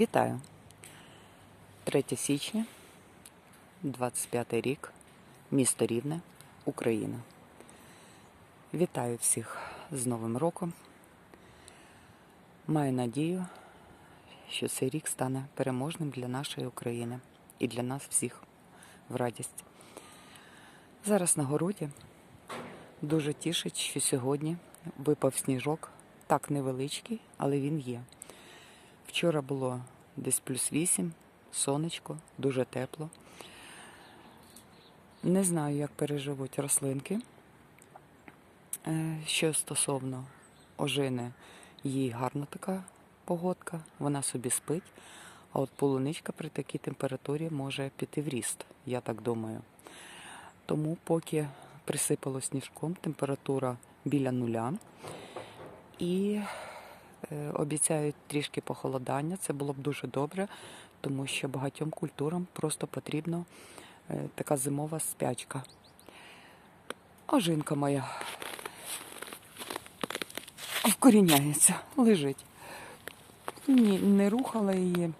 Вітаю! 3 січня, 25 рік, місто Рівне, Україна. Вітаю всіх з Новим роком. Маю надію, що цей рік стане переможним для нашої України і для нас всіх в радість. Зараз на городі дуже тішить, що сьогодні випав сніжок, так невеличкий, але він є. Вчора було десь плюс 8, сонечко, дуже тепло. Не знаю, як переживуть рослинки. Е, Що стосовно ожини, їй гарна така погодка, вона собі спить. А от полуничка при такій температурі може піти в ріст, я так думаю. Тому поки присипало сніжком, температура біля нуля. І Обіцяють трішки похолодання. Це було б дуже добре, тому що багатьом культурам просто потрібна е, така зимова спячка. А жінка моя вкоріняється, лежить. Ні, не рухала її.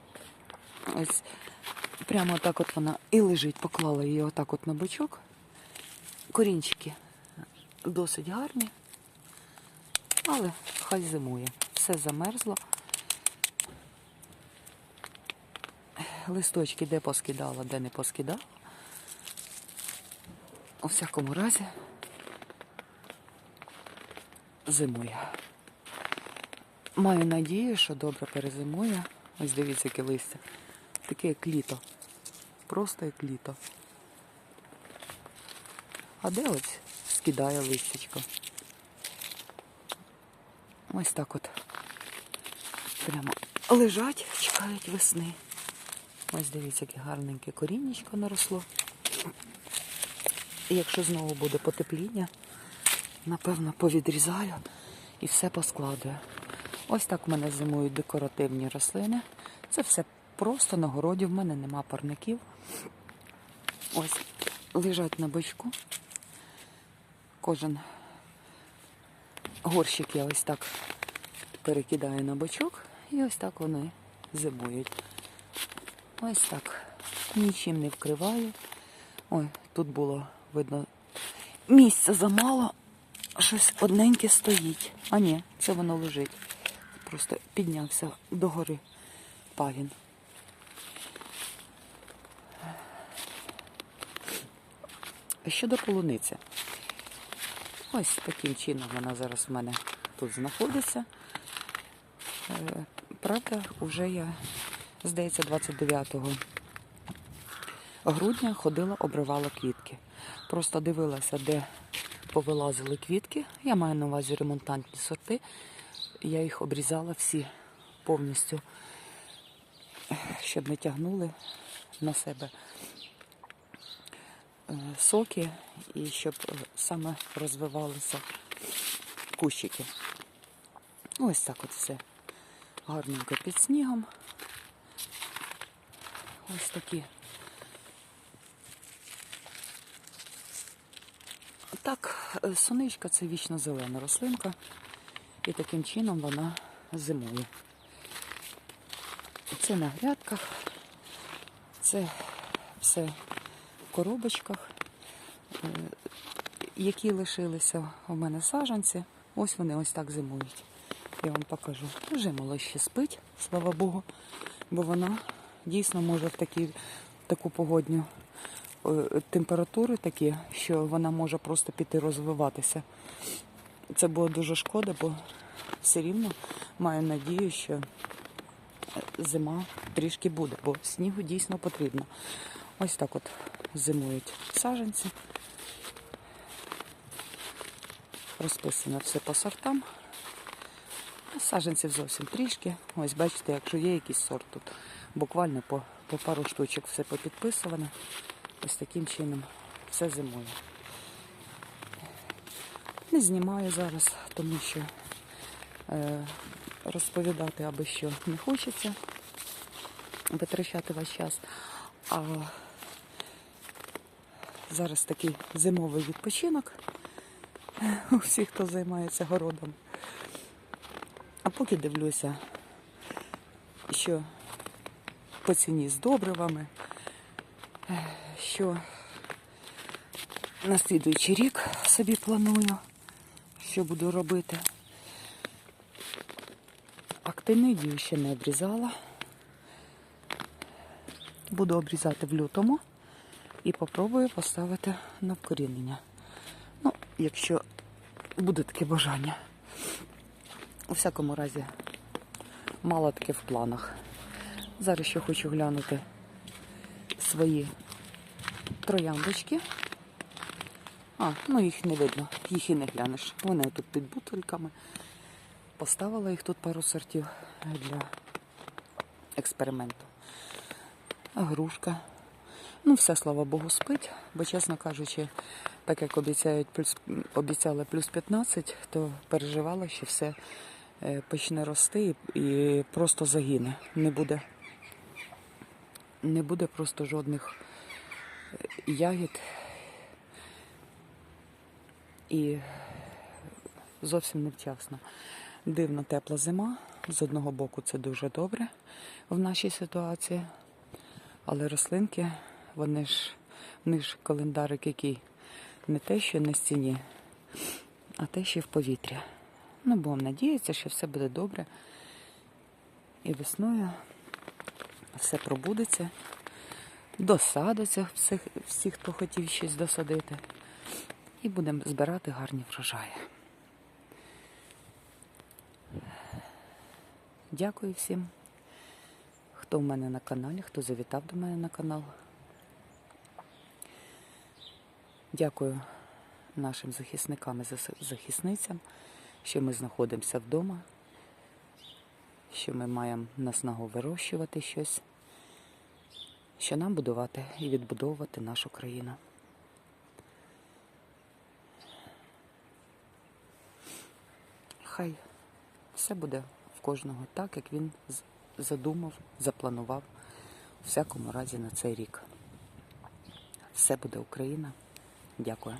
Ось прямо так от вона і лежить, поклала її отак от на бочок. Корінчики досить гарні, але хай зимує все замерзло. Листочки де поскидала, де не поскидала. У всякому разі зимує. Маю надію, що добре перезимує. Ось дивіться, яке листя. Таке як літо. Просто як літо. А де ось скидає листячко? Ось так от прямо лежать, чекають весни. Ось дивіться, яке гарненьке коріннячко наросло. І якщо знову буде потепління, напевно, повідрізаю і все поскладую. Ось так в мене зимують декоративні рослини. Це все просто на городі, в мене нема парників. Ось лежать на бочку. Кожен горщик я ось так перекидаю на бочок і ось так вони зимують. Ось так. Нічим не вкриваю. Ой, тут було видно місця замало, щось одненьке стоїть. А ні, це воно лежить. Просто піднявся догори пагін. Щодо полуниці. Ось таким чином вона зараз в мене тут знаходиться. Правда, вже я, здається, 29 грудня ходила, обривала квітки. Просто дивилася, де повилазили квітки. Я маю на увазі ремонтантні сорти. Я їх обрізала всі повністю, щоб не тягнули на себе е, соки і щоб е, саме розвивалися кущики. Ось так от все гарненько під снігом. Ось такі. Так, е, сонечка це вічно зелена рослинка, і таким чином вона зимує. Це на грядках, це все в коробочках, е, які лишилися у мене саджанці. Ось вони ось так зимують. Я вам покажу. Вже молодше спить, слава Богу, бо вона дійсно може в такі, таку погодню е, температури такі, що вона може просто піти розвиватися. Це було дуже шкода, бо все рівно маю надію, що зима трішки буде, бо снігу дійсно потрібно. Ось так от зимують саджанці. Розписано все по сортам. Саженців зовсім трішки. Ось бачите, якщо є якийсь сорт тут, буквально по, по пару штучок все попідписувано. Ось таким чином все зимує. Не знімаю зараз, тому що е, розповідати аби що не хочеться, витрачати ваш час. А зараз такий зимовий відпочинок у всіх, хто займається городом. А поки дивлюся, що по ціні з добривами. Що на рік собі планую, що буду робити. Актинидію ще не обрізала. Буду обрізати в лютому і попробую поставити на вкорінення. Ну, якщо буде таке бажання. У всякому разі, мало таке в планах. Зараз ще хочу глянути свої трояндочки. А, ну їх не видно, їх і не глянеш. Вони тут під бутильками. Поставила їх тут пару сортів для експерименту. Грушка. Ну, все, слава Богу, спить, бо, чесно кажучи, так як обіцяють плюс, обіцяли плюс 15, то переживала, що все почне рости і, просто загине. Не буде, не буде просто жодних е, ягід. І зовсім невчасно. Дивно тепла зима. З одного боку це дуже добре в нашій ситуації. Але рослинки, вони ж, в них ж календарик який не те, що на стіні, а те, що в повітря. Ну, будемо надіятися, що все буде добре. І весною все пробудеться, досадиться всіх, всіх, хто хотів щось досадити. І будемо збирати гарні врожаї. Дякую всім, хто в мене на каналі, хто завітав до мене на канал. Дякую нашим захисникам і захисницям, що ми знаходимося вдома, що ми маємо наснагу вирощувати щось, що нам будувати і відбудовувати нашу країну. Хай все буде в кожного так, як він задумав, запланував, у всякому разі на цей рік. Все буде Україна. Дякую.